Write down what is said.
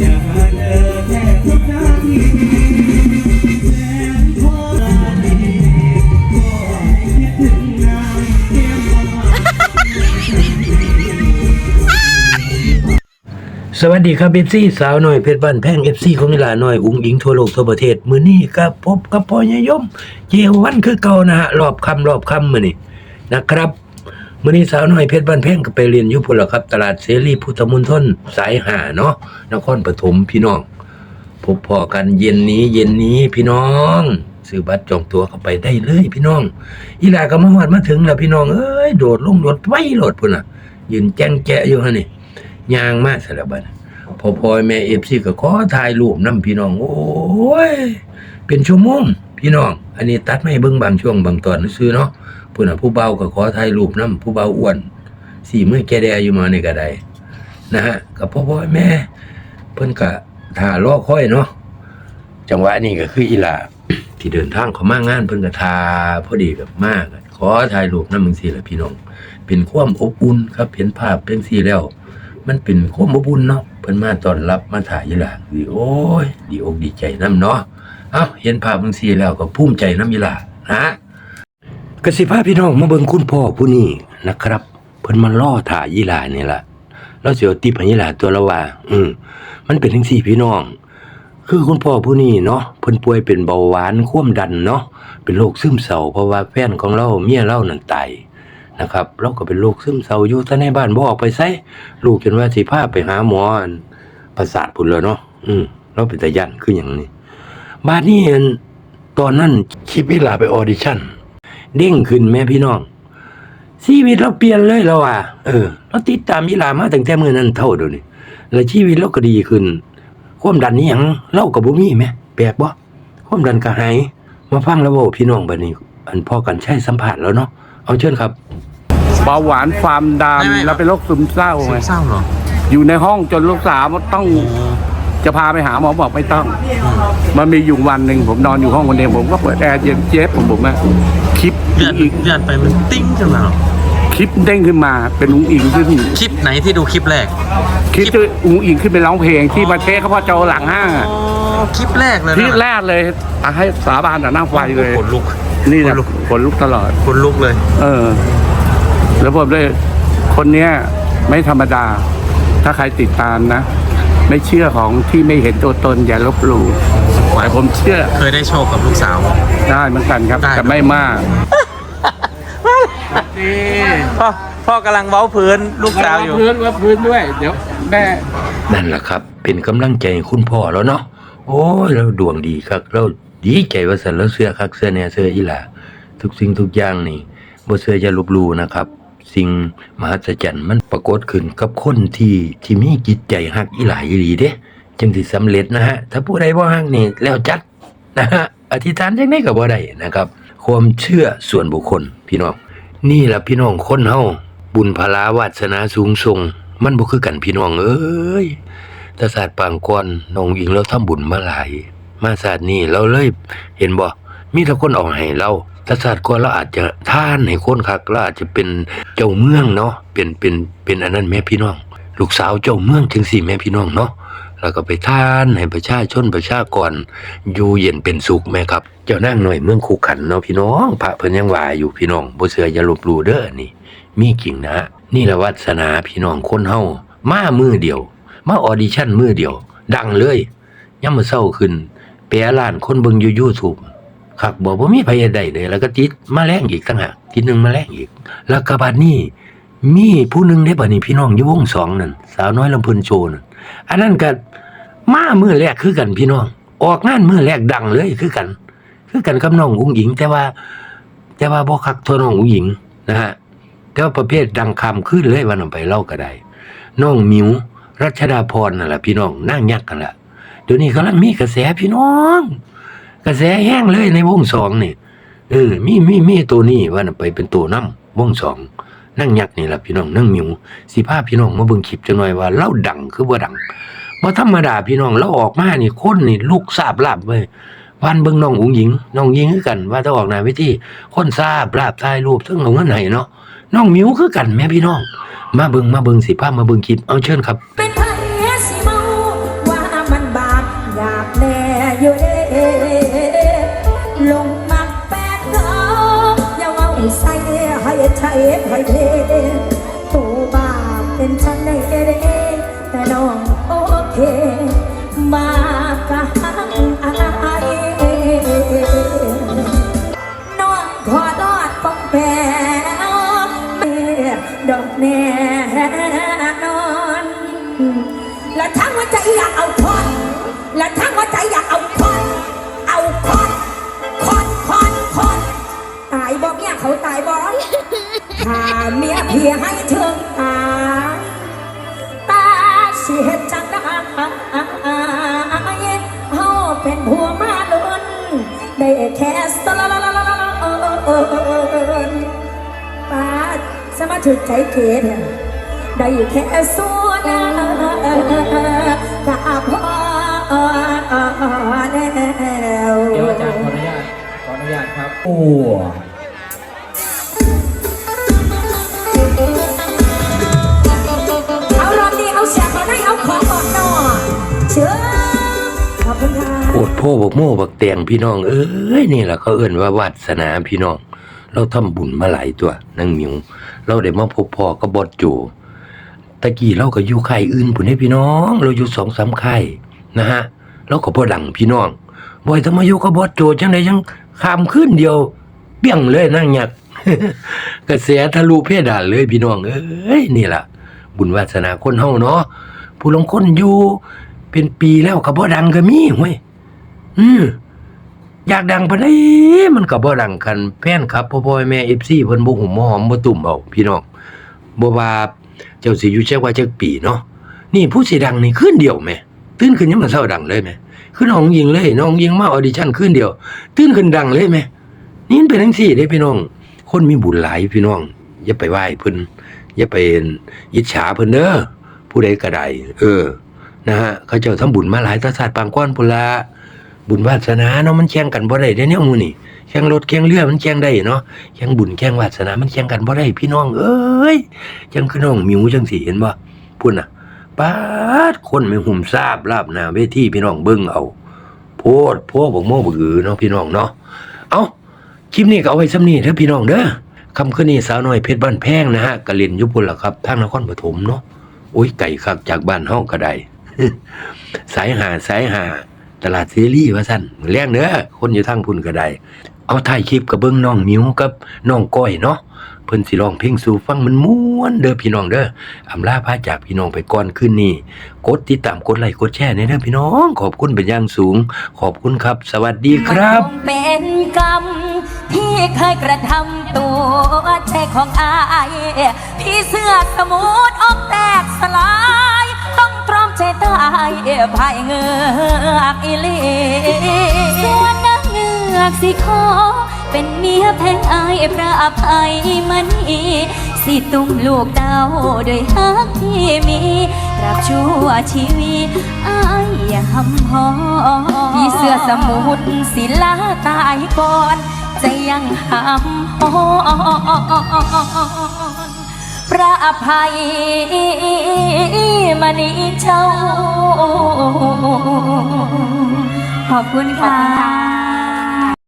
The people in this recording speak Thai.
อยากเจอแค่ทุกนาทีแสนขอลาดีขอให้คิดถึงนางเพียงประมา สวัสดีครับเอฟซีสาวหน่อยเพชรบ้านแพงเอฟซีของนิลาหน่อยอุ้งอิงทั่วโลกทั่วประเทศมือนี้ก็พบกับพ่อยายม เจวันคือเก่านะฮะรอบคำรอบคำมือนี้นะครับ มื้อนี้สาวน่อยเพชรบ้านแพงก็ไปเรียนอยู่พุ่นละครับ ตลาดเสรีพุทธมณฑลสายหาเนาะนครปฐมพี่น้องพบพอกันเย็นนี้เย็นนี้พี่น้องซื้อบัตรจองตั๋วเข้าไปได้เลยพี่น้อง อีหลาก็มาฮอดมาถึงแล้วพี่น้องเอ้ยโดดลงรถไว้รถพุ่นน่ะ ยืนแจ้งแจะอยู่ฮะนี่ยางมากสารบัดพอพอยแม่เอฟซีก็ขอถ่ายรูปนํพี่น้อง โอ้ยเป็นชั่วโมงพี่น้อง อันนี้ตัดไม่เบิ่งบางช่วงบางตอนซื้อเนาะ พุ่นน่ะผู้เบาก็ขอถ่ายรูปนํผู้เบาอ้วนสี่มือแกแดอยู่มาในี่ก็ไดนะฮะกับพ่อพ่อแม่ เพิ่อนก็ท่ารอค่อยเนาะจังหวะนี้ก็คืออีลาที่เดินทางเขามางานเพิ่นก็ทาพอดีกับมากขอถ่ายรูปน้ำจังซี่ละพี่น้องเป็นความอบอุ่นครับเห็นภาพเป็นสี่แล้ว มันเป็นความอบอุ่นเนาะเพิ่นมาตอนรับมาถ่ายยีหลาดีโอ้ยดีอกดีใจนํเนาะเอ้าเห็นภาพจังซี่แล้วก็ภูมิใจนํยีหลานะ กสิพาพี่น้องมาเบิ่งคุณพ่อผู้นี้นะครับ เพิ่นมาล่อถ่ายยีหลานี่ละแล้วเสิเอาติปให้ยีหลาตัวละว่า อืมมันเป็นจังซี่พี่น้อง คือคุณพ่อผู้นี้เนาะเพิ่นป่วยเป็นเบาหวานความดันเนาะเป็นโรคซึมเศร้าเพราะว่าแฟนของเราเมียเรานั่นตายนะครับเราก็เป็นโรคซึมเศร้าอยู่แต่ในบ้านบ่ออกไปไสลูกจนว่าสิพาไปหาหมอนประสาทพุ่นแล้วเนาะอืมเราเป็นตายันคือหยังนี้บาดนี้ตอนนั้นคิดเวลาไปออดิชั่น เด้งขึ้นแม่พี่น้องชีวิตเราเปลี่ยนเลยเราอะเออเราติดตามยีหลามาตั้งแต่มื้อนั้นเท่าเดี๋ยวนี้แล้วชีวิตเราก็ดีขึ้น ความดันนี่หยังเล่ากับบ่มีแหมแปลกบ่ความดันก็หายมาฟังแล้วเว้าพี่น้องบัดนี้ อันพ่อกันใช้สัมผัสแล้วเนาะเอาเชิญครับเบาหวานความดันไม่ไม่แล้วเป็นโรคซึมเศร้าซึไงมเศร้าเหรออยู่ในห้องจนลูกสาวต้อง จะพาไปหาหมอบอกไม่ต้อง มันมีอยู่วันหนึ่งผมนอนอยู่ห้องคนเดียวผมก็เปิดแอร์เย็นเจี๊ยบผมผมนะคลิปเลือดอีกเลือดไปมันติ้งขึ้นมาเหรอคลิปเด้งขึ้นมาเป็นอุ้งอิงขึ้นคลิปไหนที่ดูคลิปแรก คลิปที่อุ้งอิงขึ้นไปร้องเพลงที่ประเทศเขาพอโจหลังห้างอะอ๋อคลิปแรกเลยนะที่แรกเลยอะให้สาบานต่อหน้าไฟเลยขนลุก นี่แหละขนลุกขนลุกตลอดขนลุกเลย เออ แล้วผมเลยคนเนี้ยไม่ธรรมดา ถ้าใครติดตามนะ ไม่เชื่อของที่ไม่เห็นตัวตนอย่าลบหลู่แต่ผมเชื่อเคยได้โชคกับลูกสาว ได้เหมือนกันครับได้ แต่ไม่มากพ่อพ่อกำลังเว้าพื้นลูกสาวอยู่ พื้นว่าพื้นด้วย เดี๋ยวแม่ นั่นแหละครับ เป็นกำลังใจให้คุณพ่อแล้วเนาะโอ้ยเราดวงดีครับเราดีใจว่าสันเราเสื้อคักเสื้อแหน่เสื้ออีหลาทุกสิ่งทุกอย่างนี่บ่เสื้อจะลบหลู่นะครับ สิ่งมหัศจรรย์มันปรากฏขึ้นกับคนที่ที่มีจิตใจฮักอีหลาอีหลีเด้จึงสิสำเร็จนะฮะ ถ้าผู้ใดบ่ฮักนี่แล้วจัดนะฮะอธิษฐานจังไดก็บ่ได้นะครับ ความเชื่อส่วนบุคคลพี่น้อง นี่ล่ะพี่น้องคนเฮาบุญพลาวาสนาสูงส่งมันบ่คือกันพี่น้องเอ้ยแตศาสตร์ปางก่อนน้องอิงเราทำบุญมาหลาย มาศาสตร์นี้เราเลยเห็นบ่มีแต่คนออกให้เรา แตศาสตร์ก่อนเราอาจจะท่านให้คนคักเราอาจจะเป็นเจ้าเมืองเนาะเป็นเป็นเป็นอันนั้นแม่พี่น้อง ลูกสาวเจ้าเมืองถึงสี่แม่พี่น้องเนาะแล้วก็ไปท่านให้ประชาชนประชากรอยู่เย็นเป็นสุขแม่ครับ เจ้านั่งหน่อยเมืองคูขันเนาะพี่น้องพระเพิ่นยังว่าอยู่พี่น้องบ่เชื่ออย่าลบลู่เด้อนี่ มีจริงนะ นี่ละวัสนาพี่น้องคนเฮามามือเดียว มาออดิชั่นมือเดียว ดังเลยย่ำมือเศร้าขึ้นแปรล้านคนเบิ่งอยู่ YouTube ครับบอกว่ามีไผใดเลยแล้วก็ติดมาแรงอีกตั้งหากติดหนึ่งมาแรงอีก แล้วก็บัดนี้มีผู้หนึ่งได้บัดนี้พี่น้องอยู่วงสองนั่นสาวน้อยลำพิ่นโชนั่นอันนั้นก็มามือแรกคือกันพี่น้อง ออกงานมือแรกดังเลยคือกัน คือกันกับน้องอุ้งหญิง แต่ว่า แต่ว่าบ่คักท่าน้องอุ้งหญิงนะฮะแต่ว่าประเภทดังคำขึ้นเลยวันออกไปเล่าก็ได้น้องมิวรัชดาพรนั่นแหละพี่น้องนั่งยักกันละเดี๋ยวนี้กำลังมีกระแสพี่น้อง กระแสแห้งเลยในวงสองนี่เออมีมีมีตัวนี้ว่าน่ะไปเป็นตัวน้ำวงสองนั่งยักนี่แหละพี่น้องนั่งมิวสิพาพี่น้องมาเบิ่งคลิปจังหน่อยว่าเล่าดังคือบ่ดังบ่ธรรมดาพี่น้องเราออกมานี่คนนี่ลูกทราบลาบเว้ยวันเบิ่งน้องอุ๋งหญิงน้องหญิงคือกัน ว่าถ้าออกหน้าเวทีคนทราบลาบถ่ายรูปซึ่งเอาเงินให้เนาะน้องมิวคือกันแม่พี่น้อง มาเบิงมาเบิงสิพามาเบิงคลิปเอาเชิญครับ เป็นไผสิเมาคอยเทตัวบาปเป็นฉันในเดแต่น้องโอเค มากะหังอายน้องขอรอดปองแปวแม่ดอกแน่นอน และทั้งหัวใจอยากเอาคอน เฮาเป็นหัวมาลุนได้แค่สลาลาลาลาลาเออเออเออเออป้าสมาถึกใจเกดเนี่ยได้แค่ส่วนกับพ่อแล้วเดี๋ยวอาจารย์ขออนุญาตขออนุญาตครับโอ้ ดโพบักโม่บักแตงพี่น้องเอ้ยนี่แหละเขาเอิ้นว่าวาสนาพี่น้อง เราทำบุญมาหลายตัวนางหมิวเราได้มาพบพ่อกับอดโจตะกี้เราก็อยู่ค่ายอื่นพุ่นให้พี่น้อง เราอยู่สองสามค่ายนะฮะเราก็บ่ดังพี่น้องบ่อยทำไมอยู่กับอดโจจังไดยังขามขึ้นเดียวเปี้ยงเลยนั่งหยักกระแสทะลุเพดานเลยพี่น้องเอ้ยนี่ล่ะ บุญวาสนาคนเฮาเนาะผู้ลงคนอยู่เป็นปีแล้วก็บ่ดังก็มีเว้ย อืมอยากดังปานใดมันก็บ่ดังกันแฟนครับพ่อพ่อแม่ FC เพิ่นบ่หุมบ่หอมบ่ตุ่มเอาพี่น้องบ่ว่าเจ้าสิอยู่จักว่าจักปีเนาะนี่ผู้สิดังนี่คืนเดียวแหม่ตื่นขึ้นยังมาเช้าดังเลยแหม่คือน้องยิงเลยน้องยิงมาออดิชั่นคืนเดียว ตื่นขึ้นดังเลยแหม่นี่เป็นจังซี่เด้พี่น้อง คนมีบุญหลายพี่น้อง อย่าไปไหว้เพิ่นอย่าไปอิจฉาเพิ่นเด้อผู้ใดก็ได้เออนะฮะเขาเจ้าทำบุญมาหลายตาศาสตร์ปางก้อนพุ่นละ บุญวาสนาเนาะมันแข่งกันบ่ได้เด้เนี่ยมูนี่แข่งรถแข่งเรือมันแข่งได้เนาะแข่งบุญแข่งวาสนา มันแข่งกันบ่ได้พี่น้องเอ้ยจังคือน้องมิวจังสิเห็นบ่พุ่นน่ะปาดคนไม่หุ่มทราบลาบหน้าเวทีพี่น้องเบิ่งเอา โพดโพบักโม่บักอือเนาะพี่น้องเนาะเอาคลิปนี้ก็เอาไว้ซ้ำนี้เด้อพี่น้องเด้อคำคืนนี้สาวน้อยเพชรบ้านแพงนะฮะกะเล่นอยู่พุ่นล่ะครับทางนครปฐมเนาะโอ้ยไก่คักจากบ้านเฮาก็ได้สายหาสายหา ตลาดเสรีส์ว่าสั่นมื้อแรงเด้อคนอยู่ทางพุ่นก็ได้ เอาถ่ายคลิปกับเบิ่งน้องมิวกับน้องก้อยเนาะเพิ่นสิร้องเพลงสู่ฟังมันม่วนเด้อพี่น้องเด้ออำลาพาจากพี่น้องไปก่อนคืนนี้กดติดตามกดไลค์กดแชร์ในเด้อพี่น้อง ขอบคุณเป็นอย่างสูง ขอบคุณครับ สวัสดีครับเป็นกรรมที่เคยกระทำตัวแช่ของอายพี่เสื้อสมุดอกแตกสลาย ตรอมใจตายภายเงือกอีลีส่วนนางเงือกสิขอ เป็นเมียแพงอายพระอภัยมันนีสิตุ้มลูกเต้าโดยฮักที่มีรักชั่วชีวิตอายอย่าหำหอพี่เสื้อสมุดศิลาตายก่อน จะยังหำหอ พระอภัยมณีเจ้า ขอบคุณค่ะ